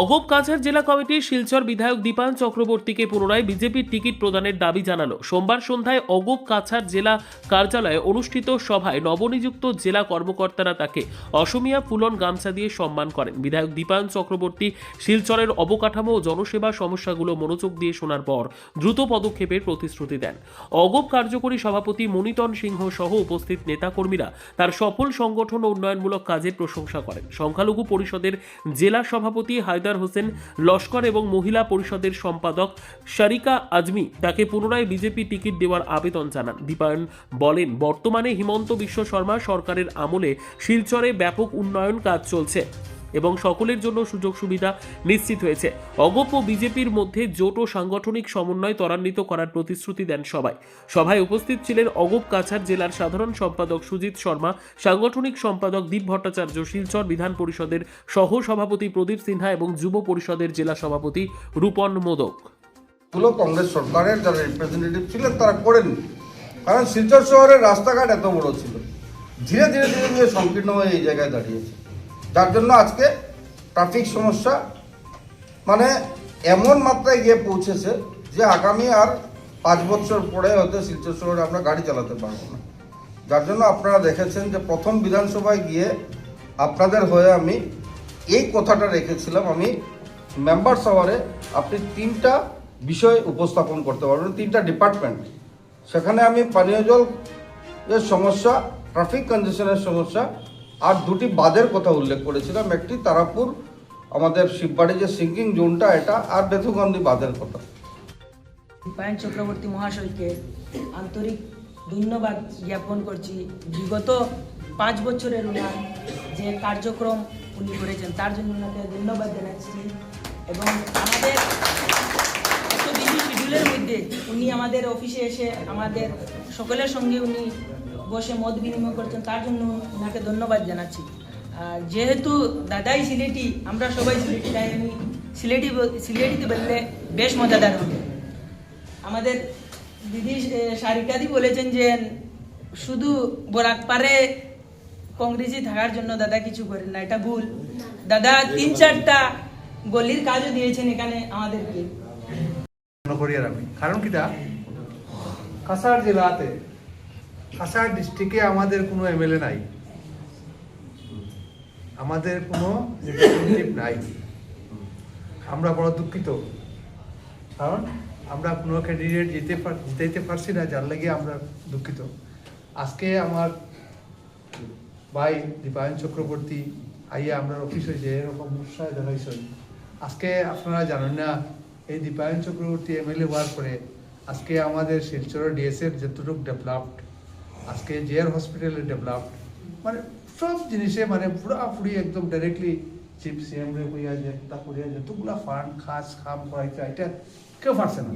অগপ কাছাড় জেলা কমিটির শিলচর বিধায়ক দীপান চক্রবর্তীকে পুনরায় বিজেপির টিকিট প্রদানের দাবি জানালো। সোমবার সন্ধ্যায় অগপ কাছাড় জেলা কার্যালয়ে অনুষ্ঠিত সভায় নবনিযুক্ত জেলা কর্মকর্তারা তাকে অসমিয়া ফুলন গামছা দিয়ে সম্মান করেন। বিধায়ক দীপায়ন চক্রবর্তী শিলচরের অবকাঠামো ও জনসেবা সমস্যাগুলো মনোযোগ দিয়ে শোনার পর দ্রুত পদক্ষেপের প্রতিশ্রুতি দেন। অগপ কার্যকরী সভাপতি মনিতন সিংহ সহ উপস্থিত নেতাকর্মীরা তার সফল সংগঠন ও উন্নয়নমূলক কাজের প্রশংসা করেন। সংখ্যালঘু পরিষদের জেলা সভাপতি হায়দার হোসেন লস্কর এবং মহিলা পরিষদের সম্পাদক শারিকা আজমি তাকে পুনরায় বিজেপি টিকিট দেওয়ার আবেদন জানান। দীপায়ন বলেন, বর্তমানে হিমন্ত বিশ্ব শর্মা সরকারের আমলে শিলচরে ব্যাপক উন্নয়ন কাজ চলছে। এবং সকলের জন্য সুযোগ সুবিধা নিশ্চিত হয়েছে। অগপ ও বিজেপির মধ্যে জোট ও সাংগঠনিক সমন্বয় ত্বরান্বিত করার প্রতিশ্রুতি দেন সবাই। সভায় উপস্থিত ছিলেন অগপ কাছাড় জেলার সাধারণ সম্পাদক সুজিত শর্মা, সাংগঠনিক সম্পাদক দীপ ভট্টাচার্য, শিলচর বিধান পরিষদের সহ সভাপতি প্রদীপ সিনহা এবং যুব পরিষদের জেলা সভাপতি রূপন মোদক। কংগ্রেস সরকারের যারা রিপ্রেজেন্টেটিভ ছিলেন, তারা করেননি কারণ শিলচর শহরের রাস্তাঘাট এত বড় ছিল। ধীরে ধীরে ধীরে ধীরে সংকীর্ণ হয়ে এই জায়গায় দাঁড়িয়েছে। যার জন্য আজকে ট্রাফিক সমস্যা। মানে এমন মাত্রায় গিয়ে পৌঁছেছে যে আগামী আর পাঁচ বছর পরে হয়তো শিলচর শহরে আমরা গাড়ি চালাতে পারব না। যার জন্য আপনারা দেখেছেন যে প্রথম বিধানসভায় গিয়ে আপনাদের হয়ে আমি এই কথাটা রেখেছিলাম। আমি মেম্বার শহরে আপনি তিনটা বিষয় উপস্থাপন করতে পারবেন, তিনটা ডিপার্টমেন্ট সেখানে আমি পানীয় জল সমস্যা ট্রাফিক কনজেশনের সমস্যা আর দুটি বাঁধের কথা উল্লেখ করেছিলাম একটি তারাপুর, আমাদের শিববাড়ি যে সিঙ্কিং জোনটা এটা, আর বেথুগন্ধি বাঁধের কথা। পায়ন চক্রবর্তী মহাশয়কে আন্তরিক ধন্যবাদ জ্ঞাপন করছি। বিগত পাঁচ বছরের ওনার যে কার্যক্রম উনি করেছেন, তার জন্য ওনাকে ধন্যবাদ জানাচ্ছি। এবং আমাদের এত বিজি শিডিউলের মধ্যে উনি আমাদের অফিসে এসে আমাদের সকলের সঙ্গে উনি বসে মত বিনিময় করছেন, তার জন্য ওনাকে ধন্যবাদ জানাচ্ছি। আর যেহেতু দাদাই সিলেটি, আমরা সবাই সিলেটি, তাই আমি সিলেটি সিলেটিতে বললে বেশ মজাদার হবে। আমাদের দিদি সারিকাদি বলেছেন যে, শুধু বরাক পারে কংগ্রেসি থাকার জন্য দাদা কিছু করেন না, এটা ভুল। দাদা তিন চারটা গলির কাজও দিয়েছেন এখানে আমাদেরকে। কারণ কিটা? কাছাড় জেলাতে কাছাড় ডিস্ট্রিক্টে আমাদের কোনো এমএলএ নাই। আমাদের কোনো রিপ্রেজেন্টেটিভ নাই। আমরা বড় দুঃখিত। কারণ আমরা কোনো ক্যান্ডিডেট পার- জিতাইতে পারছি না, যার লাগে আমরা দুঃখিত। আজকে আমার ভাই দীপায়ন চক্রবর্তী আইয়া আমরা অফিস হয়েছে এরকম উৎসাহ দেখাইছে আজকে আপনারা জানেন না, এই দীপায়ন চক্রবর্তী এমএলএ হওয়ার পরে আজকে আমাদের শিলচরের ডিএসএফ যতটুকু ডেভেলপড আজকে জেয়ার হসপিটালে ডেভেলপড মানে সব জিনিসে মানে পুরাপুরি একদম ডাইরেক্টলি চিফ সিএম রে কইয়া যে তা করিয়া যতগুলা ফান্ড খাস, খাম করাইছে এটা কেউ পারছে না।